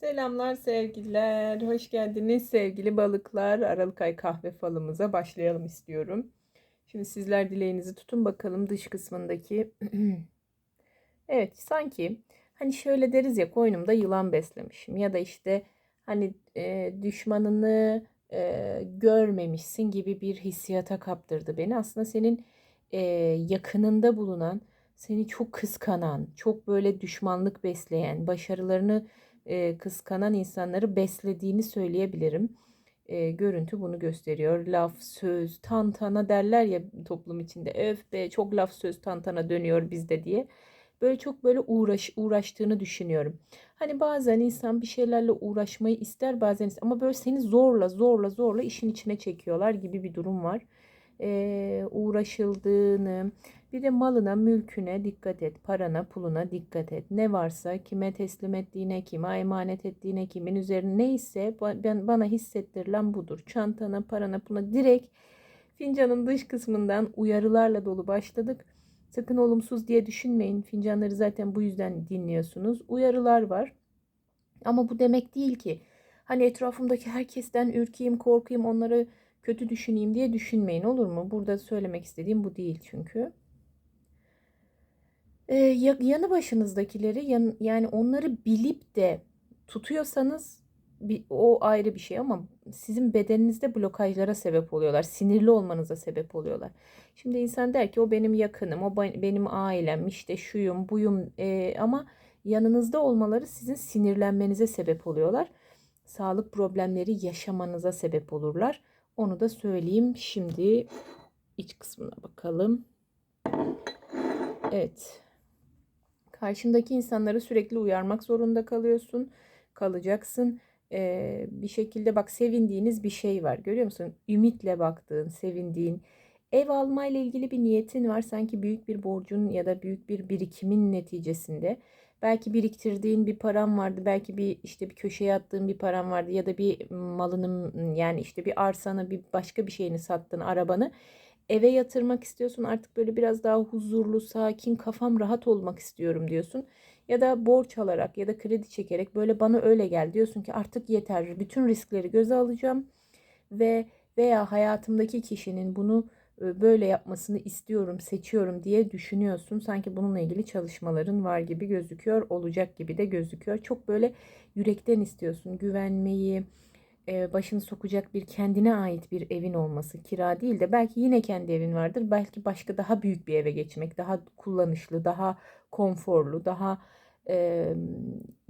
Selamlar sevgiler. Hoş geldiniz sevgili balıklar. Aralık ay kahve falımıza başlayalım istiyorum. Şimdi sizler dileğinizi tutun bakalım dış kısmındaki. evet sanki hani şöyle deriz ya koynumda yılan beslemişim ya da işte hani e, düşmanını e, görmemişsin gibi bir hissiyata kaptırdı beni. Aslında senin e, yakınında bulunan, seni çok kıskanan, çok böyle düşmanlık besleyen, başarılarını e, kıskanan insanları beslediğini söyleyebilirim. E, görüntü bunu gösteriyor. Laf, söz, tantana derler ya toplum içinde. Öf be çok laf, söz, tantana dönüyor bizde diye. Böyle çok böyle uğraş uğraştığını düşünüyorum. Hani bazen insan bir şeylerle uğraşmayı ister bazen ama böyle seni zorla zorla zorla işin içine çekiyorlar gibi bir durum var. Ee, uğraşıldığını, bir de malına, mülküne dikkat et. Parana, puluna dikkat et. Ne varsa kime teslim ettiğine, kime emanet ettiğine, kimin üzerine neyse ben bana hissettirilen budur. Çantana, parana, puluna direkt fincanın dış kısmından uyarılarla dolu başladık. Sakın olumsuz diye düşünmeyin. Fincanları zaten bu yüzden dinliyorsunuz. Uyarılar var. Ama bu demek değil ki hani etrafımdaki herkesten ürkeyim, korkayım, onları kötü düşüneyim diye düşünmeyin olur mu? Burada söylemek istediğim bu değil çünkü. Ee, yanı başınızdakileri yan, yani onları bilip de tutuyorsanız bir, o ayrı bir şey ama sizin bedeninizde blokajlara sebep oluyorlar. Sinirli olmanıza sebep oluyorlar. Şimdi insan der ki o benim yakınım, o benim ailem, işte şuyum, buyum ee, ama yanınızda olmaları sizin sinirlenmenize sebep oluyorlar. Sağlık problemleri yaşamanıza sebep olurlar. Onu da söyleyeyim. Şimdi iç kısmına bakalım. Evet. Karşındaki insanları sürekli uyarmak zorunda kalıyorsun. Kalacaksın. Ee, bir şekilde bak sevindiğiniz bir şey var. Görüyor musun? Ümitle baktığın, sevindiğin. Ev alma ile ilgili bir niyetin var. Sanki büyük bir borcun ya da büyük bir birikimin neticesinde. Belki biriktirdiğin bir param vardı. Belki bir işte bir köşeye attığın bir param vardı ya da bir malının yani işte bir arsanı, bir başka bir şeyini sattın, arabanı eve yatırmak istiyorsun. Artık böyle biraz daha huzurlu, sakin, kafam rahat olmak istiyorum diyorsun. Ya da borç alarak ya da kredi çekerek böyle bana öyle gel diyorsun ki artık yeter. Bütün riskleri göze alacağım ve veya hayatımdaki kişinin bunu e, böyle yapmasını istiyorum, seçiyorum diye düşünüyorsun. Sanki bununla ilgili çalışmaların var gibi gözüküyor, olacak gibi de gözüküyor. Çok böyle yürekten istiyorsun güvenmeyi, e, başını sokacak bir kendine ait bir evin olması kira değil de belki yine kendi evin vardır. Belki başka daha büyük bir eve geçmek, daha kullanışlı, daha konforlu, daha e,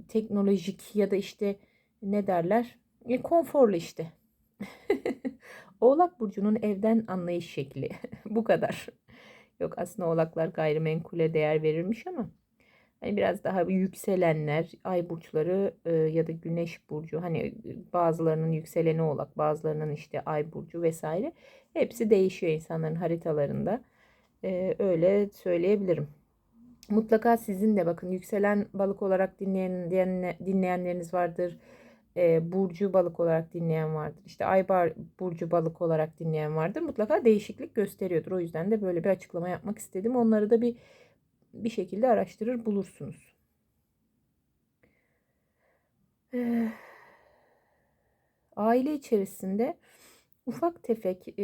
teknolojik ya da işte ne derler? E, konforlu işte. Oğlak burcunun evden anlayış şekli bu kadar. Yok aslında oğlaklar gayrimenkule değer verirmiş ama Hani biraz daha yükselenler, ay burçları e, ya da güneş burcu hani e, bazılarının yükseleni oğlak, bazılarının işte ay burcu vesaire. Hepsi değişiyor insanların haritalarında. E, öyle söyleyebilirim. Mutlaka sizin de bakın yükselen balık olarak dinleyen, dinleyenleriniz vardır. E, burcu balık olarak dinleyen vardır. İşte ay burcu balık olarak dinleyen vardır. Mutlaka değişiklik gösteriyordur. O yüzden de böyle bir açıklama yapmak istedim. Onları da bir bir şekilde araştırır bulursunuz. Ee, aile içerisinde ufak tefek e,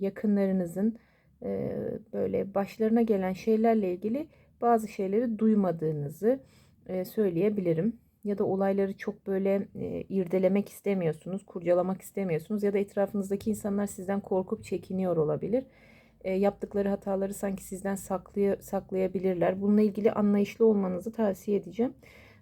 yakınlarınızın e, böyle başlarına gelen şeylerle ilgili bazı şeyleri duymadığınızı e, söyleyebilirim. Ya da olayları çok böyle irdelemek istemiyorsunuz, kurcalamak istemiyorsunuz ya da etrafınızdaki insanlar sizden korkup çekiniyor olabilir e, yaptıkları hataları sanki sizden saklay saklayabilirler. Bununla ilgili anlayışlı olmanızı tavsiye edeceğim.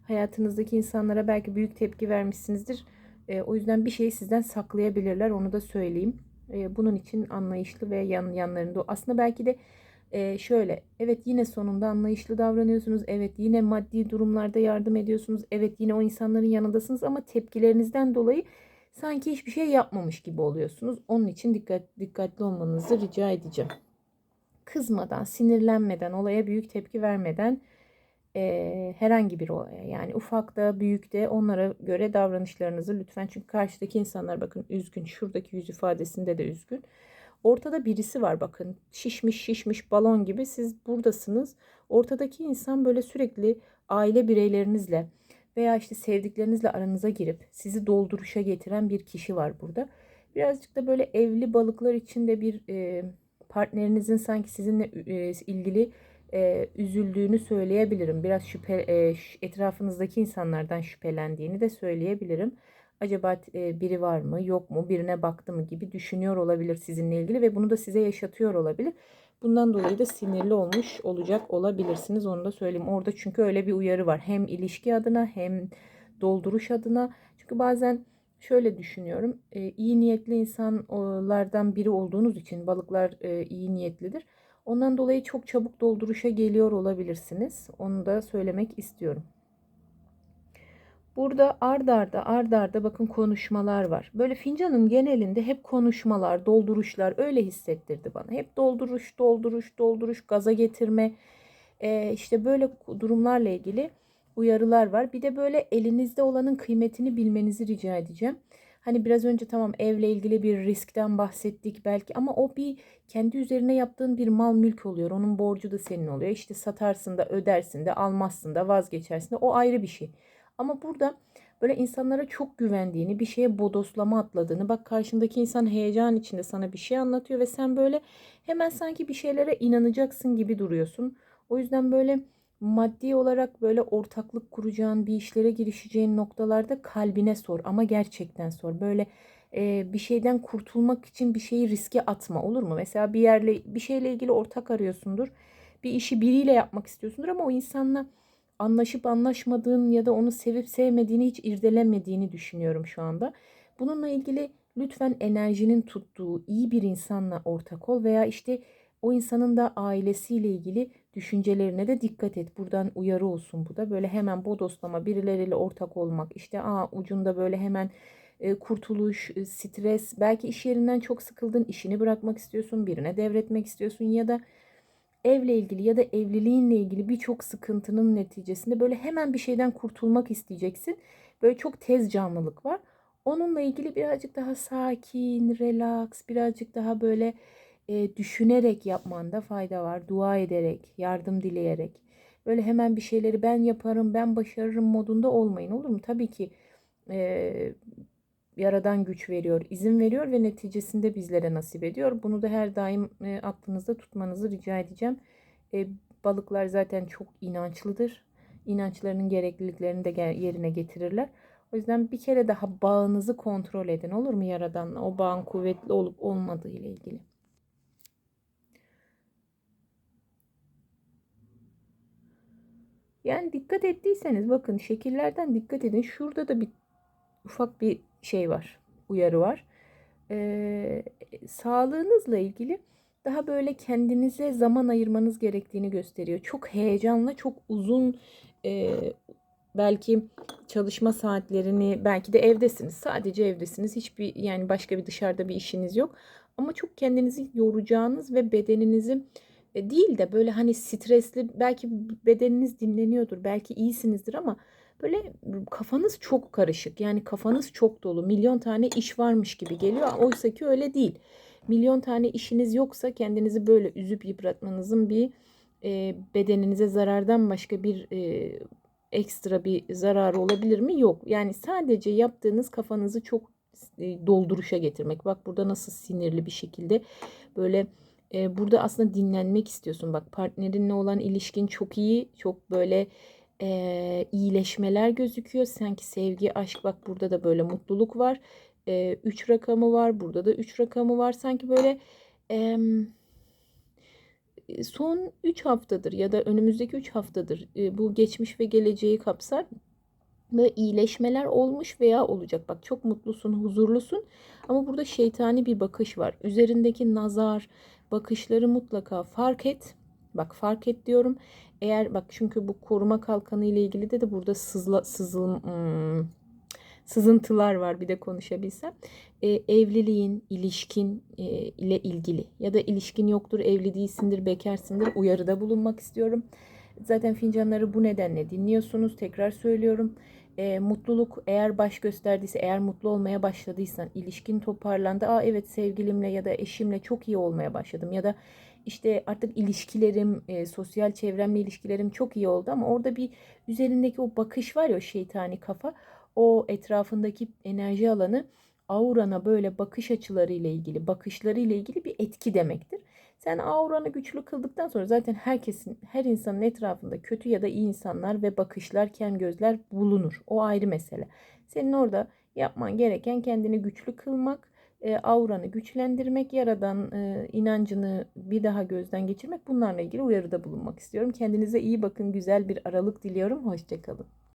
Hayatınızdaki insanlara belki büyük tepki vermişsinizdir. E, o yüzden bir şeyi sizden saklayabilirler. Onu da söyleyeyim. E, bunun için anlayışlı ve yan yanlarında aslında belki de e, şöyle evet yine sonunda anlayışlı davranıyorsunuz. Evet yine maddi durumlarda yardım ediyorsunuz. Evet yine o insanların yanındasınız ama tepkilerinizden dolayı sanki hiçbir şey yapmamış gibi oluyorsunuz. Onun için dikkat dikkatli olmanızı rica edeceğim. Kızmadan, sinirlenmeden, olaya büyük tepki vermeden e, herhangi bir olaya yani ufak da büyük de onlara göre davranışlarınızı lütfen çünkü karşıdaki insanlar bakın üzgün şuradaki yüz ifadesinde de üzgün. Ortada birisi var bakın şişmiş şişmiş balon gibi siz buradasınız. Ortadaki insan böyle sürekli aile bireylerinizle veya işte sevdiklerinizle aranıza girip sizi dolduruşa getiren bir kişi var burada. Birazcık da böyle evli balıklar için de bir e, partnerinizin sanki sizinle e, ilgili e, üzüldüğünü söyleyebilirim. Biraz şüphe e, etrafınızdaki insanlardan şüphelendiğini de söyleyebilirim. Acaba e, biri var mı, yok mu, birine baktı mı gibi düşünüyor olabilir sizinle ilgili ve bunu da size yaşatıyor olabilir. Bundan dolayı da sinirli olmuş olacak olabilirsiniz. Onu da söyleyeyim. Orada çünkü öyle bir uyarı var. Hem ilişki adına hem dolduruş adına. Çünkü bazen şöyle düşünüyorum. E, iyi niyetli insanlardan biri olduğunuz için balıklar e, iyi niyetlidir. Ondan dolayı çok çabuk dolduruşa geliyor olabilirsiniz. Onu da söylemek istiyorum. Burada ard arda ard arda bakın konuşmalar var. Böyle fincanın genelinde hep konuşmalar, dolduruşlar öyle hissettirdi bana. Hep dolduruş, dolduruş, dolduruş, gaza getirme. Ee, işte böyle durumlarla ilgili uyarılar var. Bir de böyle elinizde olanın kıymetini bilmenizi rica edeceğim. Hani biraz önce tamam evle ilgili bir riskten bahsettik belki ama o bir kendi üzerine yaptığın bir mal mülk oluyor. Onun borcu da senin oluyor. İşte satarsın da ödersin de almazsın da vazgeçersin de o ayrı bir şey. Ama burada böyle insanlara çok güvendiğini, bir şeye bodoslama atladığını, bak karşındaki insan heyecan içinde sana bir şey anlatıyor ve sen böyle hemen sanki bir şeylere inanacaksın gibi duruyorsun. O yüzden böyle maddi olarak böyle ortaklık kuracağın, bir işlere girişeceğin noktalarda kalbine sor ama gerçekten sor. Böyle e, bir şeyden kurtulmak için bir şeyi riske atma olur mu? Mesela bir yerle bir şeyle ilgili ortak arıyorsundur. Bir işi biriyle yapmak istiyorsundur ama o insanla anlaşıp anlaşmadığın ya da onu sevip sevmediğini hiç irdelemediğini düşünüyorum şu anda. Bununla ilgili lütfen enerjinin tuttuğu iyi bir insanla ortak ol veya işte o insanın da ailesiyle ilgili düşüncelerine de dikkat et. Buradan uyarı olsun bu da. Böyle hemen bodoslama birileriyle ortak olmak. işte aa ucunda böyle hemen e, kurtuluş, e, stres, belki iş yerinden çok sıkıldın, işini bırakmak istiyorsun, birine devretmek istiyorsun ya da evle ilgili ya da evliliğinle ilgili birçok sıkıntının neticesinde böyle hemen bir şeyden kurtulmak isteyeceksin. Böyle çok tez canlılık var. Onunla ilgili birazcık daha sakin, relax, birazcık daha böyle e, düşünerek yapmanda fayda var. Dua ederek, yardım dileyerek. Böyle hemen bir şeyleri ben yaparım, ben başarırım modunda olmayın olur mu? Tabii ki e, Yaradan güç veriyor, izin veriyor ve neticesinde bizlere nasip ediyor. Bunu da her daim e, aklınızda tutmanızı rica edeceğim. E, balıklar zaten çok inançlıdır. İnançlarının gerekliliklerini de yerine getirirler. O yüzden bir kere daha bağınızı kontrol edin olur mu Yaradan'la? O bağın kuvvetli olup olmadığı ile ilgili. Yani dikkat ettiyseniz bakın şekillerden dikkat edin. Şurada da bir ufak bir şey var, uyarı var. Ee, sağlığınızla ilgili daha böyle kendinize zaman ayırmanız gerektiğini gösteriyor. Çok heyecanla, çok uzun e, belki çalışma saatlerini, belki de evdesiniz. Sadece evdesiniz. Hiçbir yani başka bir dışarıda bir işiniz yok. Ama çok kendinizi yoracağınız ve bedeninizi e, değil de böyle hani stresli belki bedeniniz dinleniyordur. Belki iyisinizdir ama böyle kafanız çok karışık. Yani kafanız çok dolu. Milyon tane iş varmış gibi geliyor. Oysa ki öyle değil. Milyon tane işiniz yoksa kendinizi böyle üzüp yıpratmanızın bir e, bedeninize zarardan başka bir e, ekstra bir zararı olabilir mi? Yok. Yani sadece yaptığınız kafanızı çok e, dolduruşa getirmek. Bak burada nasıl sinirli bir şekilde böyle e, burada aslında dinlenmek istiyorsun. Bak partnerinle olan ilişkin çok iyi. Çok böyle e, iyileşmeler gözüküyor. Sanki sevgi, aşk bak burada da böyle mutluluk var. 3 e, rakamı var. Burada da 3 rakamı var. Sanki böyle e, son 3 haftadır ya da önümüzdeki 3 haftadır e, bu geçmiş ve geleceği kapsar. Böyle iyileşmeler olmuş veya olacak. Bak çok mutlusun, huzurlusun. Ama burada şeytani bir bakış var. Üzerindeki nazar, bakışları mutlaka fark et. Bak fark et diyorum. Eğer bak çünkü bu koruma kalkanı ile ilgili de de burada sızla, sızıl, hmm, sızıntılar var bir de konuşabilsem. E, evliliğin, ilişkin e, ile ilgili ya da ilişkin yoktur, evli değilsindir, bekarsındır uyarıda bulunmak istiyorum. Zaten fincanları bu nedenle dinliyorsunuz. Tekrar söylüyorum. E, mutluluk eğer baş gösterdiyse, eğer mutlu olmaya başladıysan, ilişkin toparlandı. Aa evet sevgilimle ya da eşimle çok iyi olmaya başladım ya da işte artık ilişkilerim, e, sosyal çevremle ilişkilerim çok iyi oldu ama orada bir üzerindeki o bakış var ya o şeytani kafa, o etrafındaki enerji alanı aurana böyle bakış açılarıyla ilgili, bakışlarıyla ilgili bir etki demektir. Sen auranı güçlü kıldıktan sonra zaten herkesin, her insanın etrafında kötü ya da iyi insanlar ve bakışlar, kem gözler bulunur. O ayrı mesele. Senin orada yapman gereken kendini güçlü kılmak, e, auranı güçlendirmek, yaradan e, inancını bir daha gözden geçirmek bunlarla ilgili uyarıda bulunmak istiyorum. Kendinize iyi bakın, güzel bir aralık diliyorum. Hoşçakalın.